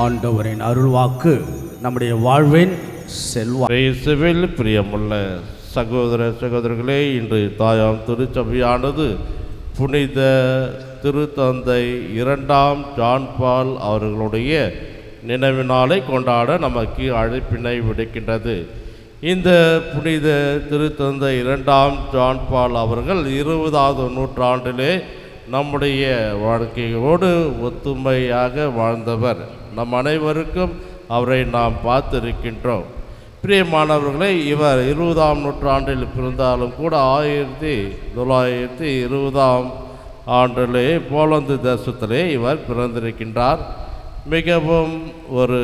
ஆண்டவரின் அருள்வாக்கு நம்முடைய வாழ்வின் செல்வா இயேசுவில் பிரியமுள்ள சகோதர சகோதரர்களே இன்று தாயாம் திருச்சபையானது புனித திருத்தந்தை இரண்டாம் ஜான்பால் அவர்களுடைய நினைவினாலை கொண்டாட நமக்கு அழைப்பினை விடுக்கின்றது. இந்த புனித திருத்தந்தை இரண்டாம் ஜான்பால் அவர்கள் இருபதாவது நூற்றாண்டிலே நம்முடைய வாழ்க்கையோடு ஒத்துமையாக வாழ்ந்தவர். நம் அனைவருக்கும் அவரை நாம் பார்த்திருக்கின்றோம். பிரியமானவர்களே இவர் இருபதாம் நூற்றாண்டில் பிறந்தாலும் கூட ஆயிரத்தி தொள்ளாயிரத்தி இருபதாம் ஆண்டிலே போலந்து தேசத்திலே இவர் பிறந்திருக்கின்றார். மிகவும் ஒரு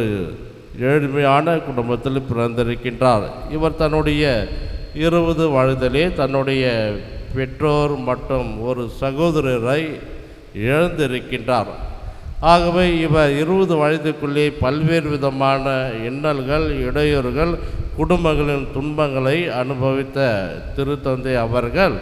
ஏழ்மையான குடும்பத்தில் பிறந்திருக்கின்றார். இவர் தன்னுடைய இருபது வயதிலே தன்னுடைய பெற்றோர் மற்றும் ஒரு சகோதரரை இழந்திருக்கின்றார். ஆகவே இவர் இருபது வயதுக்குள்ளே பல்வேறு விதமான இன்னல்கள் இடையூறுகள் குடும்பங்களின் துன்பங்களை அனுபவித்த திருத்தந்தை அவர்கள்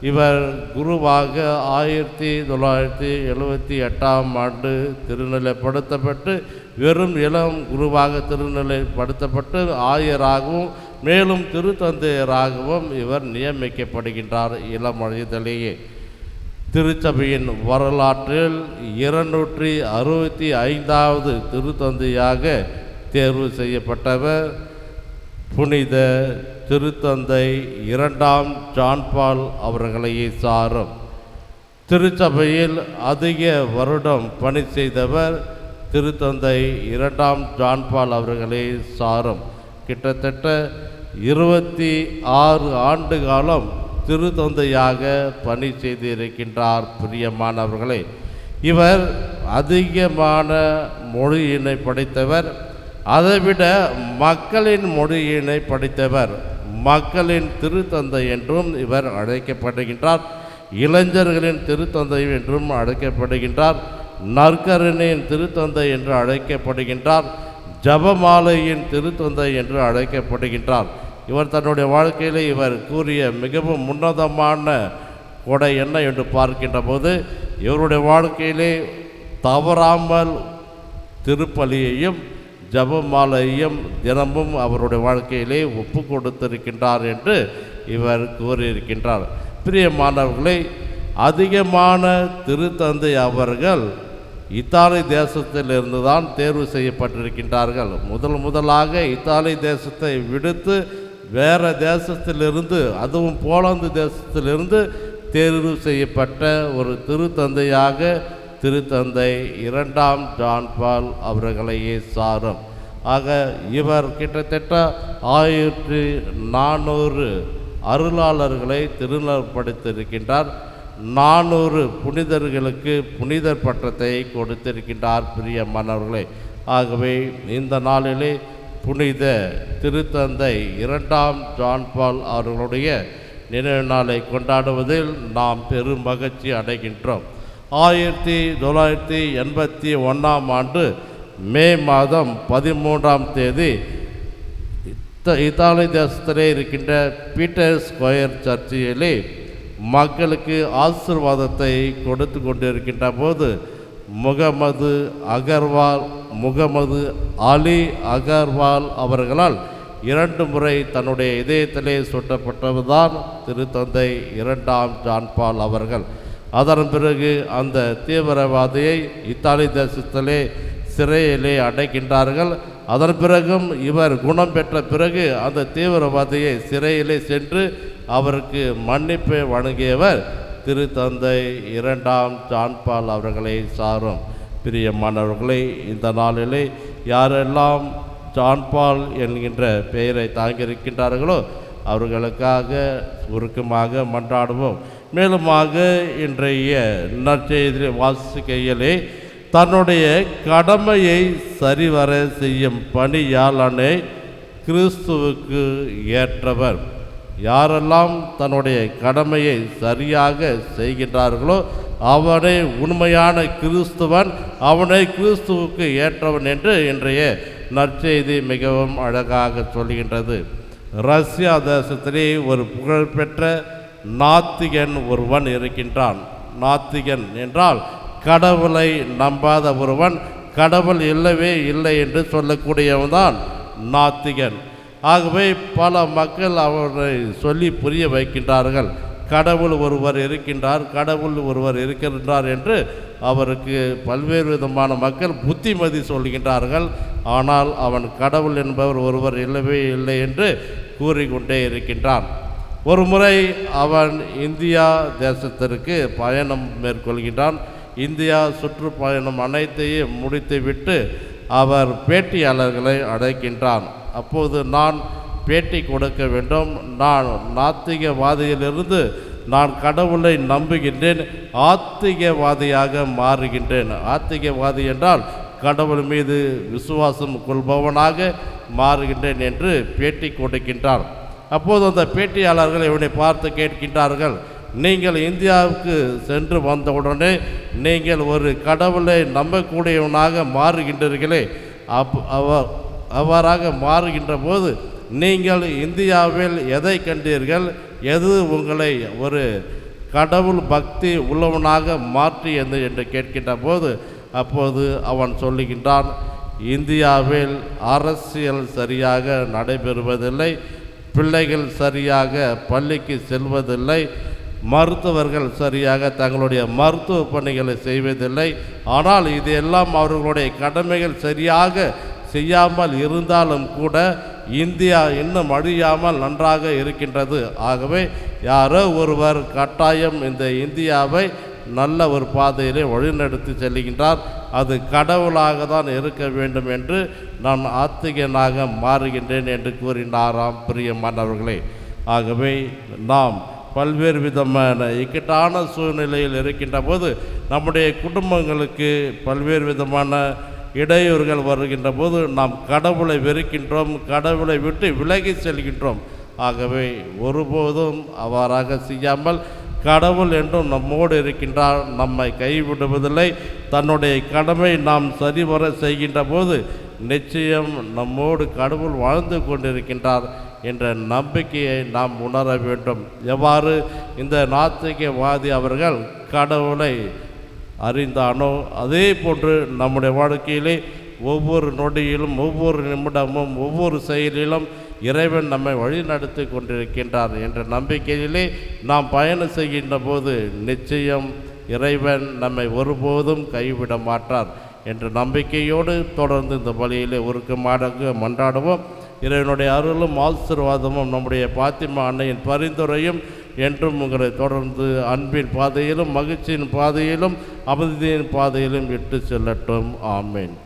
இவர் குருவாக ஆயிரத்தி தொள்ளாயிரத்தி எழுபத்தி எட்டாம் ஆண்டு திருநிலைப்படுத்தப்பட்டு வெறும் இளம் குருவாக திருநிலைப்படுத்தப்பட்டு ஆயராகவும் மேலும் திருத்தந்தையராகவும் இவர் நியமிக்கப்படுகின்றார் இளம் வயதிலேயே. திருச்சபையின் வரலாற்றில் இருநூற்றி அறுபத்தி ஐந்தாவது திருத்தந்தையாக தேர்வு செய்யப்பட்டவர். புனித திருத்தந்தை இரண்டாம் ஜான்பால் அவர்களையே சாரும். திருச்சபையில் அதிக வருடம் பணி செய்தவர் திருத்தந்தை இரண்டாம் ஜான்பால் அவர்களே சாரும். கிட்டத்தட்ட இருபத்தி ஆறு ஆண்டு காலம் திருத்தந்தையாக பணி செய்திருக்கின்றார் பிரியமானவர்களே. இவர் அதிகமான மொழியினை படைத்தவர் அதைவிட மக்களின் மொழியினை படித்தவர். மக்களின் திருத்தந்தை என்றும் இவர் அழைக்கப்படுகின்றார் இளைஞர்களின் திருத்தந்தை என்றும் அழைக்கப்படுகின்றார் நற்கரணியின் திருத்தந்தை என்று அழைக்கப்படுகின்றார் ஜபமாலையின் திருத்தந்தை என்று அழைக்கப்படுகின்றார். இவர் தன்னுடைய வாழ்க்கையிலே இவர் கூறிய மிகவும் உன்னதமான கொடை என்ன என்று பார்க்கின்ற போது இவருடைய வாழ்க்கையிலே தவறாமல் திருப்பலியையும் ஜபமாலையும் தினமும் அவருடைய வாழ்க்கையிலே ஒப்பு கொடுத்திருக்கின்றார் என்று இவர் கூறியிருக்கின்றார். பிரியமானவர்களை அதிகமான திருத்தந்தை அவர்கள் இத்தாலி தேசத்திலிருந்து தான் தேர்வு செய்யப்பட்டிருக்கின்றார்கள். முதல் முதலாக இத்தாலி தேசத்தை விடுத்து வேறு தேசத்திலிருந்து அதுவும் போலாந்து தேசத்திலிருந்து தேர்வு செய்யப்பட்ட ஒரு திருத்தந்தையாக திருத்தந்தை இரண்டாம் ஜான்பால் அவர்களையே சாரும். ஆக இவர் கிட்டத்தட்ட ஆயிரத்தி நானூறு அருளாளர்களை திருநப்படுத்தியிருக்கின்றார் நானூறு புனிதர்களுக்கு புனிதர் பட்டத்தை கொடுத்திருக்கின்றார் பிரியமானவர்களே ஆகவே இந்த நாளிலே புனித திருத்தந்தை இரண்டாம் ஜான்பால் அவர்களுடைய நினைவு நாளை கொண்டாடுவதில் நாம் பெரும் மகிழ்ச்சி அடைகின்றோம். ஆயிரத்தி தொள்ளாயிரத்தி எண்பத்தி ஒன்றாம் ஆண்டு மே மாதம் பதிமூன்றாம் தேதி இத்த- இத்தாலி தேசத்திலே இருக்கின்ற பீட்டர் ஸ்கொயர் சர்ச்சிலே மக்களுக்கு ஆசிர்வாதத்தை கொடுத்து கொண்டிருக்கின்ற போது முகமது அகர்வால் முகமது அலி அகர்வால் அவர்களால் இரண்டு முறை தன்னுடைய இதயத்திலே சுட்டப்பட்டதுதான் திருத்தந்தை இரண்டாம் ஜான்பால் அவர்கள். அதன் பிறகு அந்த தீவிரவாதியை இத்தாலி தேசத்திலே சிறையிலே அடைக்கின்றார்கள். அதன் பிறகும் இவர் குணம் பெற்ற பிறகு அந்த தீவிரவாதியை சிறையிலே சென்று அவருக்கு மன்னிப்பை வழங்கியவர் திருத்தந்தை இரண்டாம் ஜான்பால் அவர்களை சாரும். பிரியமானவர்களே இந்த நாளிலே யாரெல்லாம் ஜான்பால் என்கின்ற பெயரை தாங்கியிருக்கின்றார்களோ அவர்களுக்காக உருக்கமாக மன்றாடுவோம். மேலுமாக இன்றைய நற்செய்தி வாசிக்கையிலே தன்னுடைய கடமையை சரிவர செய்யும் பணியாளனை கிறிஸ்துவுக்கு ஏற்றவர். யாரெல்லாம் தன்னுடைய கடமையை சரியாக செய்கின்றார்களோ அவனை உண்மையான கிறிஸ்துவன் அவனை கிறிஸ்துவுக்கு ஏற்றவன் என்று இன்றைய நற்செய்தி மிகவும் அழகாக சொல்கின்றது. ரஷ்யா தேசத்திலே ஒரு புகழ்பெற்ற நாத்திகன் ஒருவன் இருக்கின்றான். நாத்திகன் என்றால் கடவுளை நம்பாத ஒருவன் கடவுள் இல்லவே இல்லை என்று சொல்லக்கூடியவன்தான் நாத்திகன். ஆகவே பல மக்கள் அவரை சொல்லி புரிய வைக்கின்றார்கள். கடவுள் ஒருவர் இருக்கின்றார் கடவுள் ஒருவர் இருக்கின்றார் என்று அவருக்கு பல்வேறு விதமான மக்கள் புத்திமதி சொல்கின்றார்கள். ஆனால் அவன் கடவுள் என்பவர் ஒருவர் இல்லவே இல்லை என்று கூறிக்கொண்டே இருக்கின்றான். ஒரு முறை அவன் இந்தியா தேசத்திற்கு பயணம் மேற்கொள்கின்றான். இந்தியா சுற்றுப்பயணம் அனைத்தையும் முடித்துவிட்டு அவர் பேட்டியாளர்களை அழைக்கின்றான் அப்போது நான் பேட்டி கொடுக்க வேண்டும். நான் நாத்திகவாதியிலிருந்து நான் கடவுளை நம்புகின்றேன். ஆத்திகவாதியாக மாறுகின்றேன். ஆத்திகவாதி என்றால் கடவுள் மீது விசுவாசம் கொள்பவனாக மாறுகின்றேன் என்று பேட்டி கொடுக்கின்றான் அப்போது அந்த பேட்டியாளர்கள் இவனை பார்த்து கேட்கின்றார்கள். நீங்கள் இந்தியாவுக்கு சென்று வந்தவுடனே நீங்கள் ஒரு கடவுளை நம்பக்கூடியவனாக மாறுகின்றீர்களே. அப் அவ அவ்வாறாக மாறுகின்ற போது நீங்கள் இந்தியாவில் எதை கண்டீர்கள்? எது உங்களை ஒரு கடவுள் பக்தி உள்ளவனாக மாற்றியது என்று கேட்கின்ற போது அப்போது அவன் சொல்லுகின்றான் இந்தியாவில் அரசியல் சரியாக நடைபெறுவதில்லை பிள்ளைகள் சரியாக பள்ளிக்கு செல்வதில்லை மருத்துவர்கள் சரியாக தங்களுடைய மருத்துவ பணிகளை செய்வதில்லை ஆனால் இது எல்லாம் அவர்களுடைய கடமைகள் சரியாக செய்யாமல் இருந்தாலும் கூட இந்தியா இன்னும் அழியாமல் நன்றாக இருக்கின்றது. ஆகவே யாரோ ஒருவர் கட்டாயம் இந்த இந்தியாவை நல்ல ஒரு பாதையிலே வழிநடத்தி செல்கின்றார். அது கடவுளாக தான் இருக்க வேண்டும் என்று நான் ஆத்திகனாக மாறுகின்றேன் என்று கூறினாராம் பிரியமானவர்களே. ஆகவே நாம் பல்வேறு விதமான இக்கட்டான சூழ்நிலையில் இருக்கின்ற போது நம்முடைய குடும்பங்களுக்கு பல்வேறு விதமான இடையூறுகள் வருகின்ற போது நாம் கடவுளை வெறுக்கின்றோம் கடவுளை விட்டு விலகி செல்கின்றோம். ஆகவே ஒருபோதும் அவ்வாறாக செய்யாமல் கடவுள் என்றும் நம்மோடு இருக்கின்றார் நம்மை கைவிடுவதில்லை. தன்னுடைய கடமை நாம் சரிவர செய்கின்ற போது நிச்சயம் நம்மோடு கடவுள் வாழ்ந்து கொண்டிருக்கின்றார் என்ற நம்பிக்கையை நாம் உணர வேண்டும். எவ்வாறு? இந்த நாத்திகவாதி அவர்கள் கடவுளை அறிந்தானோ? அதே போன்று நம்முடைய வாழ்க்கையிலே ஒவ்வொரு நொடியிலும் ஒவ்வொரு நிமிடமும் ஒவ்வொரு செயலிலும் இறைவன் நம்மை வழிநடத்தி கொண்டிருக்கின்றார் என்ற நம்பிக்கையிலே நாம் பயணம் செய்கின்ற போது நிச்சயம் இறைவன் நம்மை ஒருபோதும் கைவிட மாட்டார் என்ற நம்பிக்கையோடு தொடர்ந்து இந்த வழியிலே உருக்கமாக மன்றாடுவோம். இறைவனுடைய அருளும் ஆசீர்வாதமும் நம்முடைய பாத்திமா அன்னையின் பரிந்துரையும் என்றும் உங்களை தொடர்ந்து அன்பின் பாதையிலும் மகிழ்ச்சியின் பாதையிலும் அமைதியின் பாதையிலும் இட்டு செல்லட்டும். ஆமேன்.